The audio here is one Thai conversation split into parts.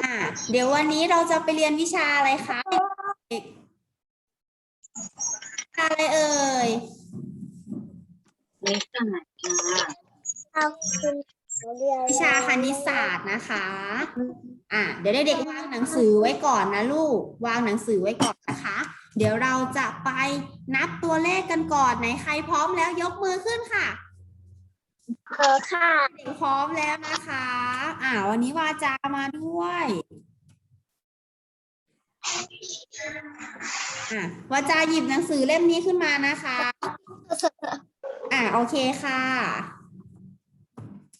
อ่าเดี๋ยววันนี้เราจะไปเรียนวิชาอะไรคะเด็กวิชาอะไรเอ่ยเล็กขนาดจ้าเอาคุณเรียนวิชาคณิตศาสตร์นะคะ อะเดี๋ยวเด็กๆวางหนังสือไว้ก่อนนะลูก วางหนังสือไว้ก่อนนะคะ เดี๋ยวเราจะไปนับตัวเลขกันก่อนไหนใครพร้อมแล้วยกมือขึ้นค่ะ เออค่ะเด็กพร้อมแล้วนะคะ อ่าวันนี้วาจามาด้วยอะวาจาหยิบหนังสือเล่มนี้ขึ้นมานะคะ อ่าโอเคค่ะ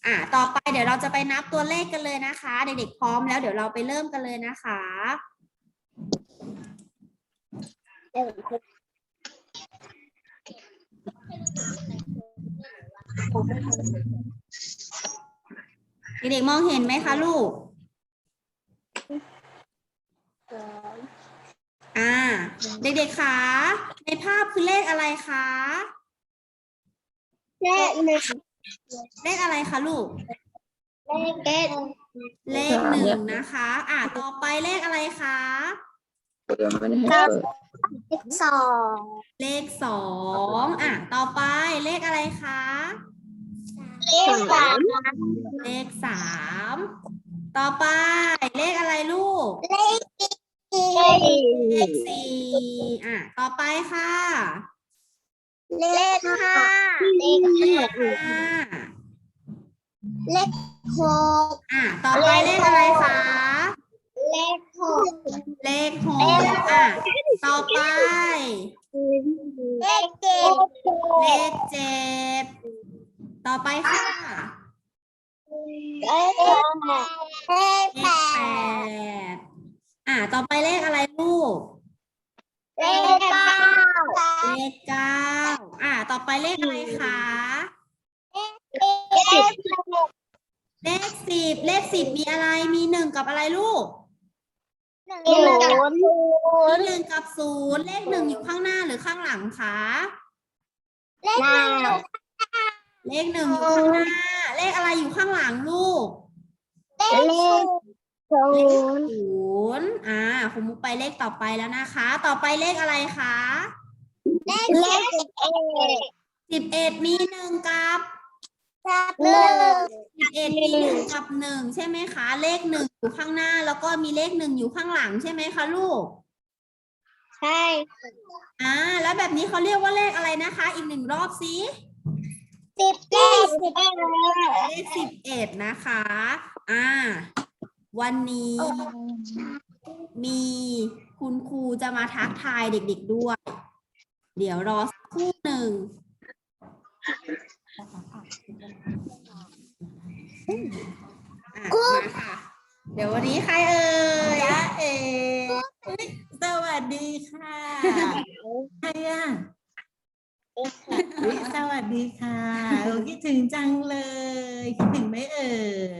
อ่าต่อไปเดี๋ยวเราจะไปนับตัวเลขกันเลยนะคะ เด็กๆพร้อมแล้วเดี๋ยวเราไปเริ่มกันเลยนะคะ เดี๋ยวคุณเด็กๆมองเห็นไหมคะลูกสองอ่า เด็กๆคะในภาพคือเลขอะไรคะ เลขหนึ่งเลขอะไรคะลูก เลขเลขหนึ่งนะคะ อ่าต่อไปเลขอะไรคะ ยังไม่ได้ให้เปิดเลขสองเลขสองอะ ต่อไปเลขอะไรคะ เลขสามเลขสามต่อไป เลขอะไรลูก เลขสี่เลขสี่อะ ต่อไปค่ะ เลขห้าเลขเลห้าขห้าเลขหกอะ ต่อไปเลขอะไรคะ เลขหกเลขหกอะต่อไป เลขเจ็ดเลขเจ็ดต่อไปค่ะเลขแปดเลขแปดดอะต่อไปเลขอะไรลูก เลขเก้าเลขเก้าอะต่อไปเลขอะไรคะเลขสิบเลขสิบเลขสิบมีอะไรมีหนึ่งกับอะไรลูก ศูนย์มีหนึ่งกับศูนย์เลขหนึ่งอยู่ข้างหน้าหรือข้างหลังคะเลขหนึ่งเลขหนึ่งอยู่ข้างหน้า เลขอะไรอยู่ข้างหลังลูก เลขศูเลขนย์ศูนย์อ่าคุณมุกไปเลขต่อไปแล้วนะคะ ต่อไปเลขอะไรคะ เลขสิบเอ็ดสิบเอ็ดมีหนึ่งกับ กับหนึ่งสิบเอ็ดมีหนึ่งกับหนึ่งใช่ไหมคะ เลขหนึ่งอยู่ข้างหน้า แล้วก็มีเลขหนึ่งอยู่ข้างหลังใช่ไหมคะลูก ใช่อ่า แล้วแบบนี้เขาเรียกว่าเลขอะไรนะคะ อีกหนึ่งรอบสิสิบเลขสิบเอ็ดเลขสิบเอ็ดนะคะ อ่า วันนี้ มีคุณครูจะมาทักทายเด็กๆด้วย เดี๋ยวรอสักครู่หนึ่ง อะมาค่ะ เดี๋ยววันนี้ใครเอ่ยจ้าเอ๋สวัสดีค่ะใครอะอุ๊ยสวัสดีค่ะโอ้คิดถึงจังเลย คิดถึงไหมเอ่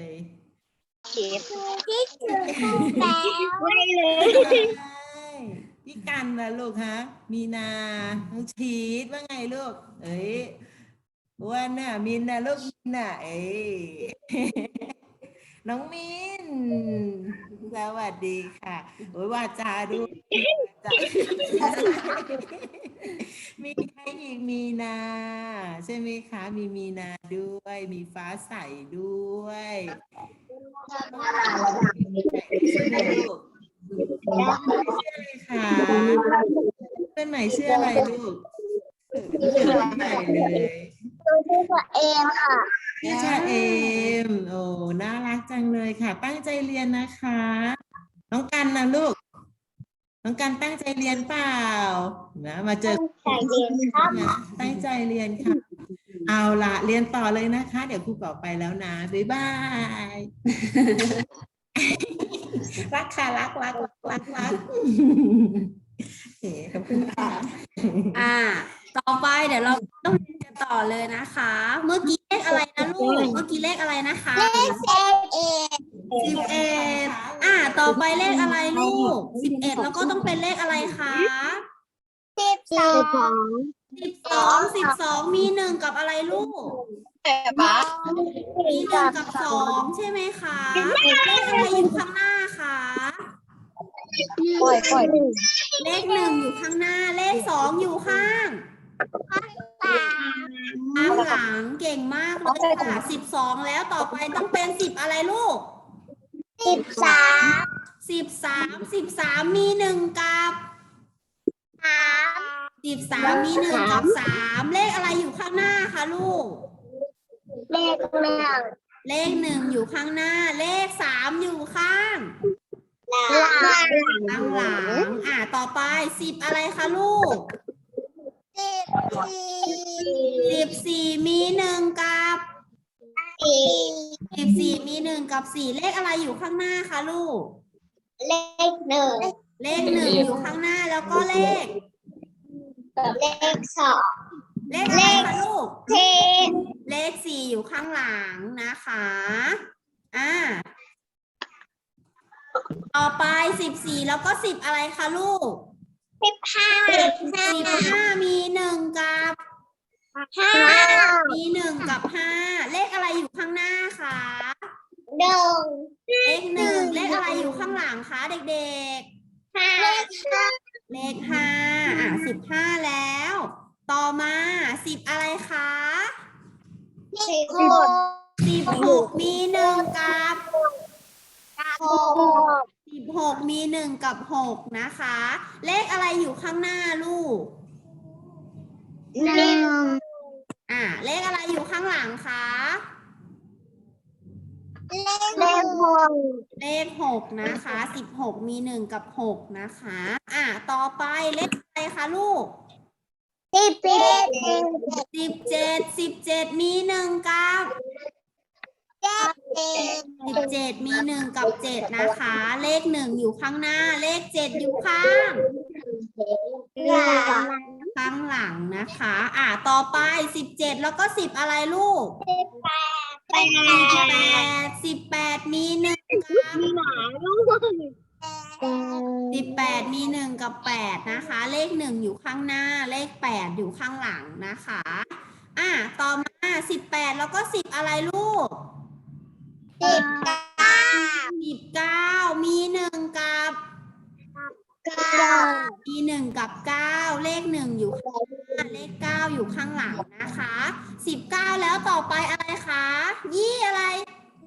ยที่ถึงแล้วไม่เลยพี่กันนะลูกฮะ มีนาน้องชีดว่าไงลูก เอ้ย อ้วันน่ะมินน่ะลูกมินน่ะเอ้ยน้องมินสวัสดีค่ะโอ้ยวาจาดูวาจามีใครอีกมีนา ใช่ไหมคะ มีมีนาด้วย มีฟ้าใสด้วยชื่ออะไรลูกชื่ออะไรคะเพื่อนใหม่ชื่ออะไรลูกเพื่อนใหม่เลย ชื่อตัวเองค่ะชื่อชาเอม โอ้ น่ารักจังเลยค่ะ ตั้งใจเรียนนะคะ น้องกันนะลูก น้องกันตั้งใจเรียนเปล่านะมาเจอใส่เรียนครับ นะตั้งใจเรียนค่ะ เอาละเรียนต่อเลยนะคะ เดี๋ยวครูกลับไปแล้วนะ บ๊ายบาย รักค่ะ รักรักรักรักรักเอ๋ขอบคุณค่ะ อ่า ต่อไปเดี๋ยวเราต้องเรียนกันต่อเลยนะคะ เมื่อกี้เลขอะไรนะลูก เมื่อกี้เลขอะไรนะคะเลขสิบเอ็ดสิบเอ็ดอ่า ต่อไปเลขอะไรลูกสิบเอ็ดแล้วก็ต้องเป็นเลขอะไรคะสิบสองสิบสองสิบสองมีหนึ่งกับอะไรลูกบ้ามีหนึ่งกับสองใช่ไหมคะเลขอะไรอยู่ข้างหน้าคะปล่อยปล่อยเลขหนึ่งอยู่ข้างหน้า เลขสองอยู่ข้าง สามหลังเก่งมากเลยค่ะสิบสองแล้วต่อไปต้องเป็นสิบอะไรลูกสิบสามสิบสามสิบสามมีหนึ่งกับสามสิบสามมีหนึ่งกับสามเลขอะไรอยู่ข้างหน้าคะลูก เลขหนึ่งเลขหนึ่งอยู่ข้างหน้า เลขสามอยู่ข้างหลังข้างหลังอ่าต่อไปสิบอะไรคะลูก สิบสี่สิบสี่มีหนึ่งกับสี่สิบสี่มีหนึ่งกับสี่เลขอะไรอยู่ข้างหน้าคะลูก เลขหนึ่งเลขหนึ่งอยู่ข้างหน้าแล้วก็เลขเลขสอง เลขอะไรคะลูกเทเลขสี่อยู่ข้างหลังนะคะ อ่า ต่อไปสิบสี่แล้วก็สิบอะไรคะลูก สิบห้าสิบห้ามีหนึ่งกับห้ามีหนึ่งกับห้าเลขอะไรอยู่ข้างหน้าคะหนึ่งเลขหนึ่งเลขอะไรอยู่ข้างหลังคะเด็กห้าเลขห้าๆเลขห้าอะสิบห้าแล้ว ต่อมาสิบอะไรคะสิบหกสิบหกมีหนึ่งกับหกสิบหก มีหนึ่งกับหกนะคะ เลขอะไรอยู่ข้างหน้าลูก หนึ่งอ่า เลขอะไรอยู่ข้างหลังคะ เลขเลขหกเลขหกนะคะสิบหกมีหนึ่งกับหกนะคะ อ่าต่อไปเลขอะไรคะลูก สิบเจ็ดสิบเจ็ดสิบเจ็ดมีหนึ่งกับเจ็ดเจ็ด สิบเจ็ดมีหนึ่งกับเจ็ดนะคะ เลขหนึ่งอยู่ข้างหน้า เลขเจ็ดอยู่ข้างหลังข้างหลังนะคะ อ่าต่อไปสิบเจ็ดแล้วก็สิบอะไรลูกสิบแปดแปสิบแปดสิบแปดมีหนึ่งกับมีหมาลูกสิบแปดมีหนึ่งกับแปดนะคะ เลขหนึ่งอยู่ข้างหน้า เลขแปดอยู่ข้างหลังนะคะ อะต่อมาสิบแปดแล้วก็สิบอะไรลูก สิบเก้าสิบเก้ามีหนึ่งกับเก้ามีหนึ่งกับเก้าเลขหนึ่งอยู่ข้างหน้าเลขเก้าอยู่ข้างหลังนะคะสิบเก้าแล้วต่อไปอะไรคะยี่อะไร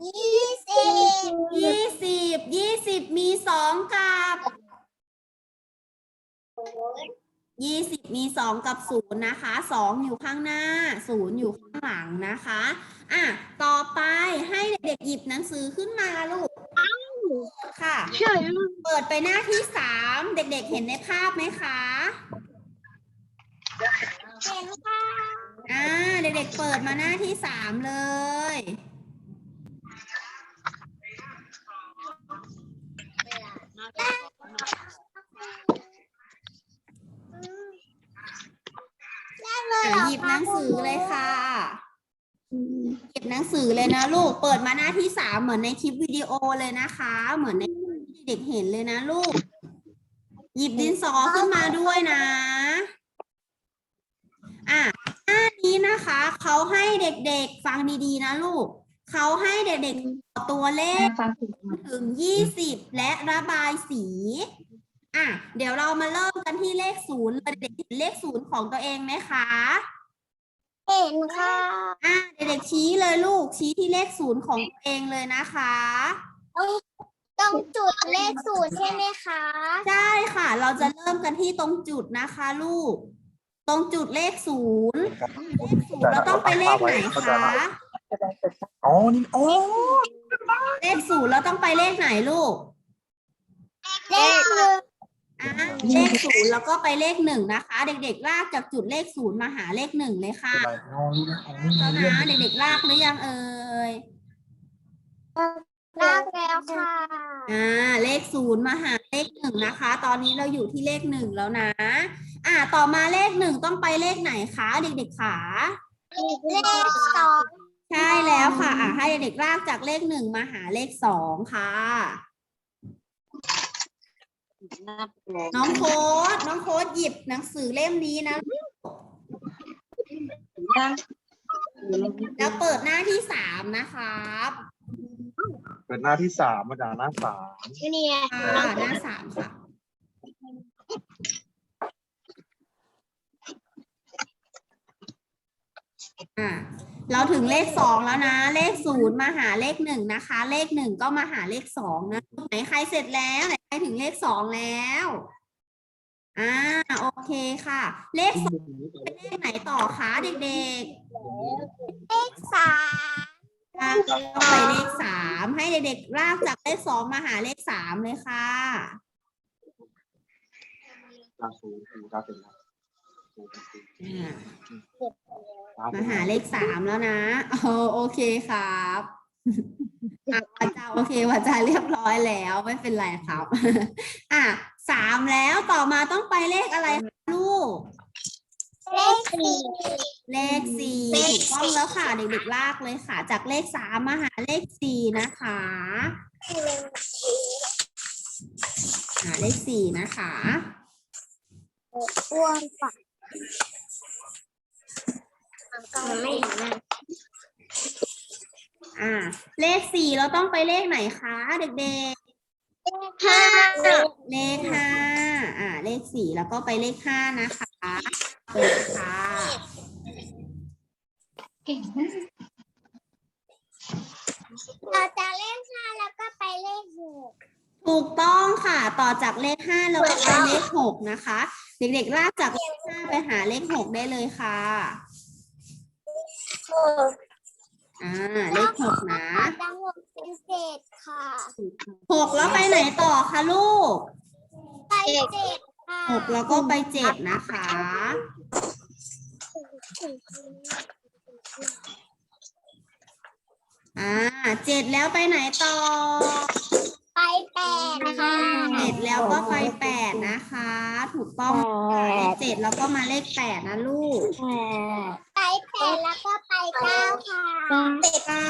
ยี่สิบยี่สิบยี่สิบมีสองกับ ยี่สิบมีสองกับศูนย์นะคะสองอยู่ข้างหน้าศูนย์อยู่ข้างหลังนะคะอะต่อไปให้เด็กๆหยิบหนังสือขึ้นมาลูกค่ะเชื่อเปิดไปหน้าที่สามเด็กๆเห็นในภาพไหมคะเห็นค่ะอ่าเด็กๆเปิดมาหน้าที่สามเลย อะ หยิบหนังสือเลยค่ะ หยิบหนังสือเลยนะลูก เปิดมาหน้าที่สามเหมือนในคลิปวิดีโอเลยนะคะ เหมือนในที่เด็กเห็นเลยนะลูก หยิบดินสอขึ้นมาด้วยนะ อะหน้านี้นะคะ เขาให้เด็กๆฟังดีๆนะลูก เขาให้เด็กๆต่อตัวเลขฟังผิดถึงยี่สิบและระบายสี อะเดี๋ยวเรามาเริ่มกันที่เลขศูนย์เลยเด็กๆเห็นเลขศูนย์ของตัวเองไหมคะ เห็นค่ะอะเด็กๆชี้เลยลูกชี้ที่เลขศูนย์ของตัวเองเลยนะคะ ต้องจุดเลขศูนย์ใช่ไหมคะใช่ค่ะ เราจะเริ่มกันที่ตรงจุดนะคะ ลูก ตรงจุดเลขศูนย์เลขศูนย์เราต้องไปเลขไหนคะอ๋อนี่อ๋อเลขศูนย์เราต้องไปเลขไหนลูก เลขหนึ่ง อะเลขศูนย์แล้วก็ไปเลขหนึ่งนะคะ เด็กๆลากจากจุดเลขศูนย์มาหาเลขหนึ่งเลยค่ะอะไรอ๋อนี่นะอ๋อนี่แล้วเรื่องนะเด็กๆลากหรือยังเอ่ยลากแล้วค่ะอ่าเลขศูนย์มาหาเลขหนึ่งนะคะ ตอนนี้เราอยู่ที่เลขหนึ่งแล้วนะ อ่าต่อมาเลขหนึ่งต้องไปเลขไหนคะเด็กๆขาเลขสองใช่แล้วค่ะอ่าให้เด็กๆลากจากเลขหนึ่งมาหาเลขสองค่ะ น้องโค้ดน้องโค้ดหยิบหนังสือเล่มนี้นะ แล้วเปิดหน้าที่สามนะครับเปิดหน้าที่สามมาจากหน้าสามนี่ค่ะหน้าสามค่ะอ่าเราถึงเลขสองแล้วนะ เลขศูนย์มาหาเลขหนึ่งนะคะ เลขหนึ่งก็มาหาเลขสองนะไหนใครเสร็จแล้วไถึงเลขสองแล้ว อ่า โอเคค่ะ เลขสองเป็นเลขไหนต่อคะเด็กเลขสามๆลากเข้าไปเลขสามให้เด็กๆลากจากเลขสองมาหาเลขสามเลยค่ะเก้าศูนย์ศูนย์เก้าสิบแล้วอ่ามาหาเลขสามแล้วนะโอโอเคครับอะ วาจาโอเควาจาเรียบร้อยแล้วไม่เป็นไรครับ อะสามแล้วต่อมาต้องไปเลขอะไรคะลูก เลขสี่เลขสี่ถูกต้องแล้วค่ะ เด็กๆลากเลยค่ะ จากเลขสามมาหาเลขสี่นะคะหาเลขสี่นะคะอ้วนกว่ามันไม่เห็นนะ อ่า เลขสี่เราต้องไปเลขไหนคะเด็กๆห้าเลขห้าอ่า เลขสี่แล้วก็ไปเลขห้านะคะเปิดค่ะเราจะเลขห้าแล้วก็ไปเลขหกถูกต้องค่ะ ต่อจากเลขห้าเราก็ไปเลขหกนะคะ เด็กๆลากจากเลขห้าไปหาเลขหกได้เลยค่ะหก อ่าเลขหกนะดังหกเป็นเจ็ดค่ะหกแล้วไปไหนต่อคะลูกไปเจ็ดค่ะหกแล้วก็ไปเจ็ดนะคะ อ่าเจ็ดแล้วไปไหนต่อ ไปแปดค่ะเจ็ดแล้วก็ไปแปดนะคะ ถูกต้องค่ะเลขเจ็ดแล้วก็มาเลขแปดนะลูกไป แปดแล้วก็ไปเก้าค่ะเก้า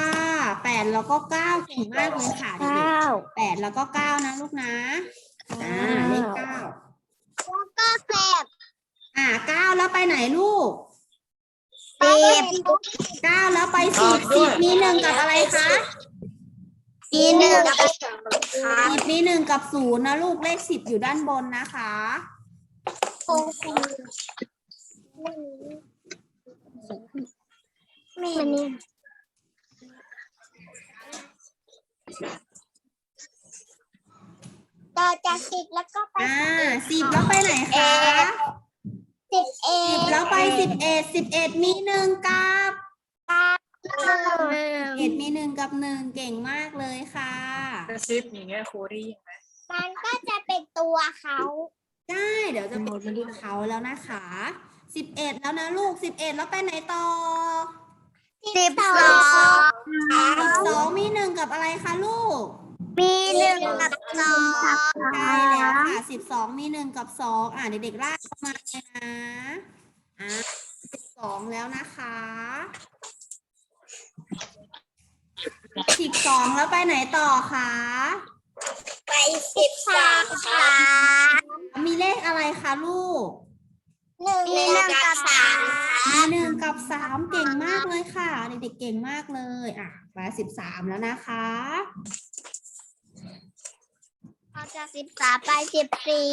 แปดแล้วก็เก้าเก่งมากเลยค่ะเด็กๆแปดแล้วก็เก้านะลูกนะอ่าเลขเก้าแล้วก็แปดอ่าเก้าแล้วไปไหนลูกสิบเก้าแล้วไปสิบสิบมีหนึ่งกับอะไรคะมีหนึ่งกับสองค่ะสิบมีหนึ่งกับศูนย์นะลูกเลขสิบอยู่ด้านบนนะคะหก มีนี่ต่อจากสิบแล้วก็ไปอ่าสิบแล้วไปไหนคะสิบเอ็สิบดแล้วไปสิบเอ็ดสิบเอ็ดมีหนึ่งกับหนึ่งเอ็ดมีหนึ่งกับหนึ่งเก่งมากเลยค่ะ กระซิบอย่างเงี้ยครูได้ยินไหมมันก็จะเป็นตัวเขาใช่เดี๋ยวจะเป็นตัวเขาแล้วนะคะ สิบเอ็ดแล้วนะลูกสิบเอ็ดแล้วไปไหนต่อสิบสองสองมีหนึ่งกับอะไรคะลูก มีหนึ่งกับสองใช่แล้วค่ะสิบสองมีหนึ่งกับสองอ่าเด็กๆลากเข้ามาเลยนะอ่าสิบสองแล้วนะคะสิบสองแล้วไปไหนต่อคะไปสิบสามค่ะ มีเลขอะไรคะลูก หนึ่งหนึ่งกับสามมีหนึ่งกับสามเก่งมากเลยค่ะ เด็กๆเก่งมากเลย อะไปสิบสามแล้วนะคะ เราจะสิบสามไปสิบสี่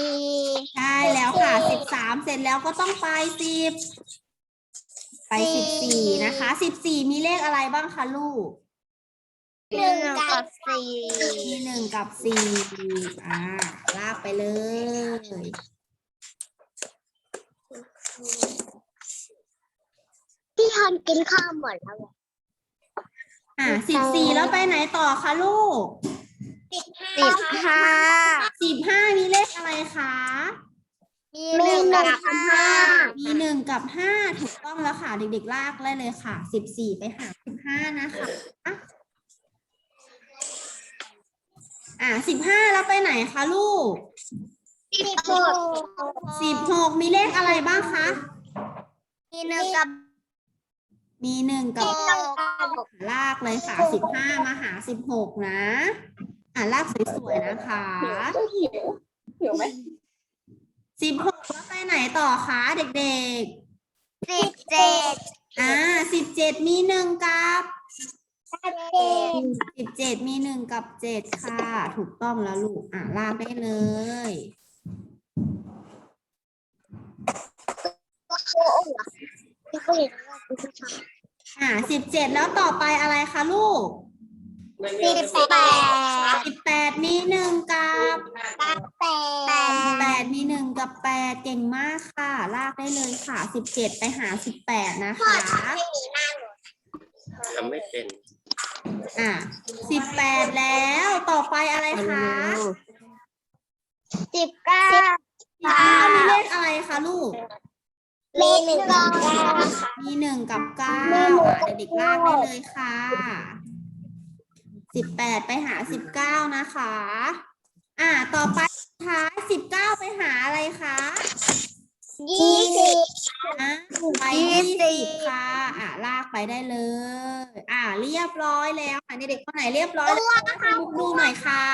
ใช่แล้วค่ะสิบสามเสร็จแล้วก็ต้องไปสิบไปสิบสี่นะคะสิบสี่มีเลขอะไรบ้างคะลูก หนึ่งกับสี่ มีหนึ่งกับสี่อ่า ลากไปเลย พี่ทอนกินข้าวหมดแล้วเหรออ่าสิบสี่แล้วไปไหนต่อคะลูกสิบห้าสิบห้ามีเลขอะไรคะมีหนึ่งกับห้ามีหนึ่งกับห้าถูกต้องแล้วค่ะ เด็กๆลากได้เลยค่ะสิบสี่ไปหาสิบห้านะคะอ่าสิบห้าแล้วไปไหนคะลูก สิบหกสิบหกมีเลขอะไรบ้างคะมีหนึ่งกับมีหนึ่งกับหกลากเลยค่ะสิบห้ามาหาสิบหกนะ อ่าลากสวยๆนะคะหิวไหมสิบหกแล้วไปไหนต่อคะเด็กสิบเจ็ดๆอ่าสิบเจ็ดมีหนึ่งกับสิบเจ็ดสิบเจ็ดมีหนึ่งกับเจ็ดค่ะ ถูกต้องแล้วลูกอ่าลากได้เลย โอ้โหพี่ก็เห็นว่าคุณผู้ชมอ่าสิบเจ็ดแล้วต่อไปอะไรคะลูกสิบแปดสิบแปดมีหนึ่งกับแปดแปดมีหนึ่งกับแปดเก่งมากค่ะ ลากได้เลยค่ะสิบเจ็ดไปหาสิบแปดนะคะทำไม่เป็นอะสิบแปดแล้วต่อไปอะไรคะ สิบเก้า สิบเก้ามีเลขอะไรคะลูก มีหนึ่งกับเก้าค่ะ มีหนึ่งกับเก้าอะเด็กๆลากได้เลยค่ะสิบแปดไปหาสิบเก้านะคะ อะต่อไปสุดท้ายสิบเก้าไปหาอะไรคะยี่สิบอะไปยี่สิบค่ะ อะ ลากไปได้เลย อะเรียบร้อยแล้วค่ะเด็กๆคนไหนเรียบร้อยแล้วให้มุกดูหน่อยค่ะ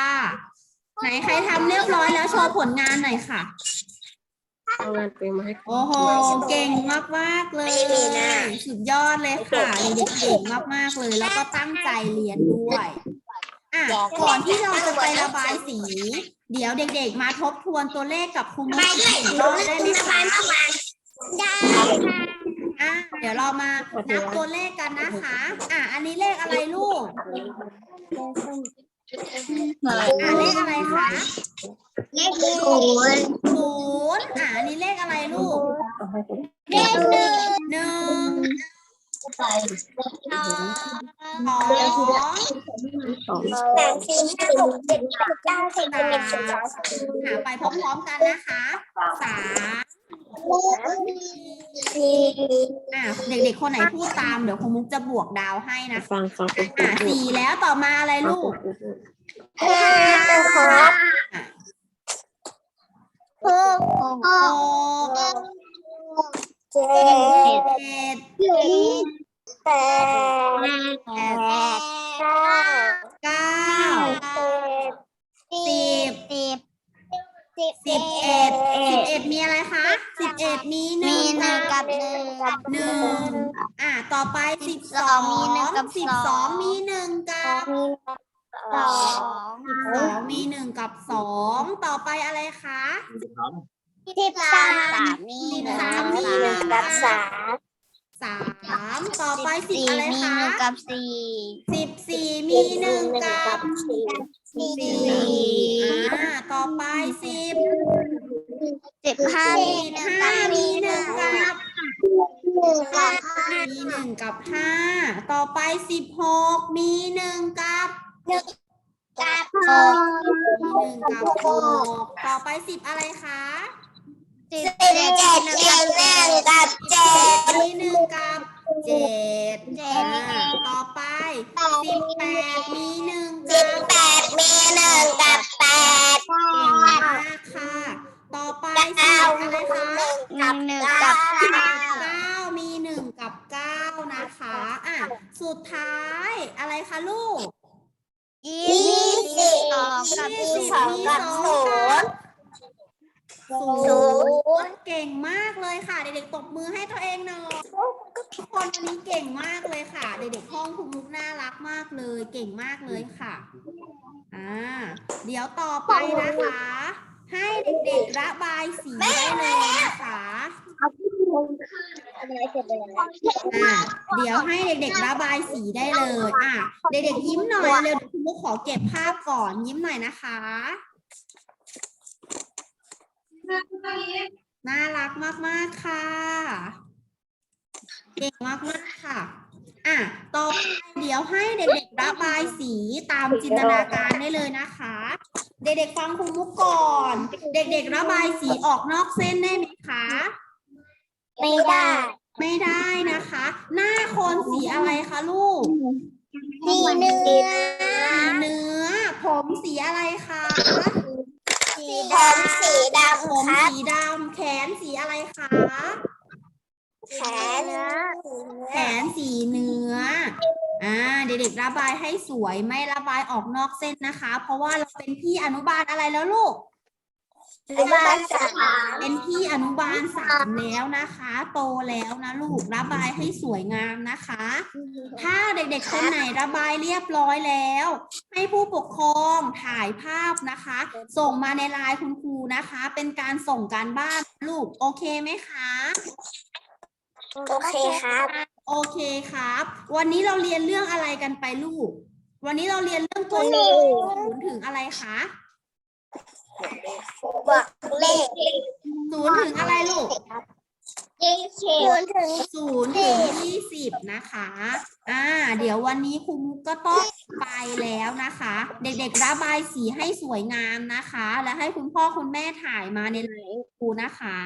ไหนใครทำเรียบร้อยแล้วโชว์ผลงานหน่อยค่ะ เอางานเป็นมาให้โอ้โห เก่งมากมากๆเลย สุดยอดเลยค่ะเด็กๆเก่งมากมากๆเลย แล้วก็ตั้งใจเรียนด้วย อะ ก่อนที่เราจะไประบายสี เดี๋ยวเด็กๆ มาทบทวนตัวเลขกับครูมุกอีกหนึ่งรอบได้ไหมคะได้ค่ะอะ เดี๋ยวเรามานับตัวเลขกันนะคะ อะ อันนี้เลขอะไรลูก อะเลขอะไรคะเลขศูนย์ศูนย์อะอันนี้เลขอะไรลูก เลขหนึ่งหนึ่ง สองสองสามสี่ห้าหกเจ็ดแปดเก้าสิบเอ็ดสิบสองสิบหาไปพร้อมๆกันนะคะสามสี่อะเด็กๆคนไหนพูดตามเดี๋ยวครูมุกจะบวกดาวให้นะฟังฟังเป็นอะสี่แล้วต่อมาอะไรลูกห้าหกหกหกกเจ็ดเจ็ด แปดแปดเก้าเก้าสิบสิบสิบสิบเอ็ดสิบเอ็ดมีอะไรคะสิบเอ็ดมีหมีนึ่งหนึ่งกับหนึ่งหนึ่งอะต่อไปสิบสองมีหนึ่งกับสิบสสอองงมีหนึ่งกับมีสองสองมีหนึ่งกับสองต่อไปอะไรคะสิบสามสิบสามมีหนึ่งกับสามสาม ต่อไปสิบสี่อะไรมีคะหนึ่งกับสี่สิบสี่มีหนึ่งกับสี่สี่อ่าต่อไปสิบสิบห้าสิบห้ามีหนึ่งกับหนึ่งกับมีหนึ่งกับห้าต่อไปสิบหกมีหนึ่งกับกับหกมีหนึ่งกับหกต่อไปสิบอะไรคะ สิบเจ็ดมีหนึ่งกับเจ็ดมีหนึ่งกับเจ็ดอ่าต่อไปสิบแปดมีหนึ่งสิบแปดมีหนึ่งกับแปดเก่งมากค่ะ ต่อไปสิบเก้าอะไรคะกับหนึ่งกับเก้ามีหนึ่งกับเก้านะคะอะสุดท้ายอะไรคะลูกยี่สิบสองกับยี่สิบสองกับศูนย์ ศูนย์เก่งมากเลยค่ะ เด็กๆตบมือให้ตัวเองหน่อยทุกคนวันนี้เก่งมากเลยค่ะ เด็กๆห้องคุณมุกน่ารักมากเลย เก่งมากเลยค่ะอ่าเดี๋ยวต่อไปนะคะ ให้เด็กๆระบายสีได้เลยนะคะอะเดี๋ยวให้เด็กๆระบายสีได้เลยอะเด็กๆยิ้มหน่อยเร็วคุณมุกขอเก็บภาพก่อนยิ้มหน่อยนะคะ น่ารักมาก ๆ ค่ะ เก่งมากๆค่ะ อะ ต่อไปเดี๋ยวให้เด็กๆระบายสีตามจินตนาการได้เลยนะคะ เด็กๆฟังคุณมุกก่อน เด็กๆระบายสีออกนอกเส้นได้ไหมคะ ไม่ได้ ไม่ได้นะคะ หน้าคนสีอะไรคะลูก สีเนื้อ สีเนื้อ ผมสีอะไรคะ สีดำสีดผมำครับสีดำแขนสีอะไรคะแขนเนื้อแขนสีเนื้ออ่าเด็กๆระบายให้สวยไม่ระบายออกนอกเส้นนะคะ เพราะว่าเราเป็นพี่อนุบาลอะไรแล้วลูก อนุบาลสามเป็นพี่อนุบาลสามแล้วนะคะ โตแล้วนะลูกระบายให้สวยงามนะคะ ถ้าเด็กๆคนไหนระบายเรียบร้อยแล้ว ให้ผู้ปกครองถ่ายภาพนะคะ ส่งมาในไลน์คุณครูนะคะ เป็นการส่งการบ้านลูก โอเคไหมคะโอเคครับ โอเคครับ วันนี้เราเรียนเรื่องอะไรกันไปลูก วันนี้เราเรียนเรื่องตัวเลขศูนย์ถึงอะไรคะ บอกเลขศูนย์ถึงอะไรลูกยี่สิบถึงศูนย์ถึงยี่สิบนะคะ อ่า เดี๋ยววันนี้ครูมุกก็ต้องไปแล้วนะคะ เด็กๆระบายสีให้สวยงามนะคะ และให้คุณพ่อคุณแม่ถ่ายมาในไลน์ครูนะคะ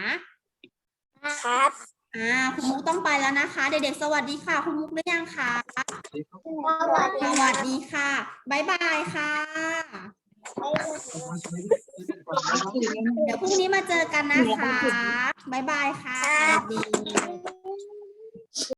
ครับอ่าคุณมุกต้องไปแล้วนะคะ เด็กๆสวัสดีค่ะ คุณมุกหรือยังคะสวัสสดีวัสดีค่ะบ๊ายบายค่ะ เดี๋ยวพรุ่งนี้มาเจอกันนะคะ บ๊ายบายค่ะสวัสดี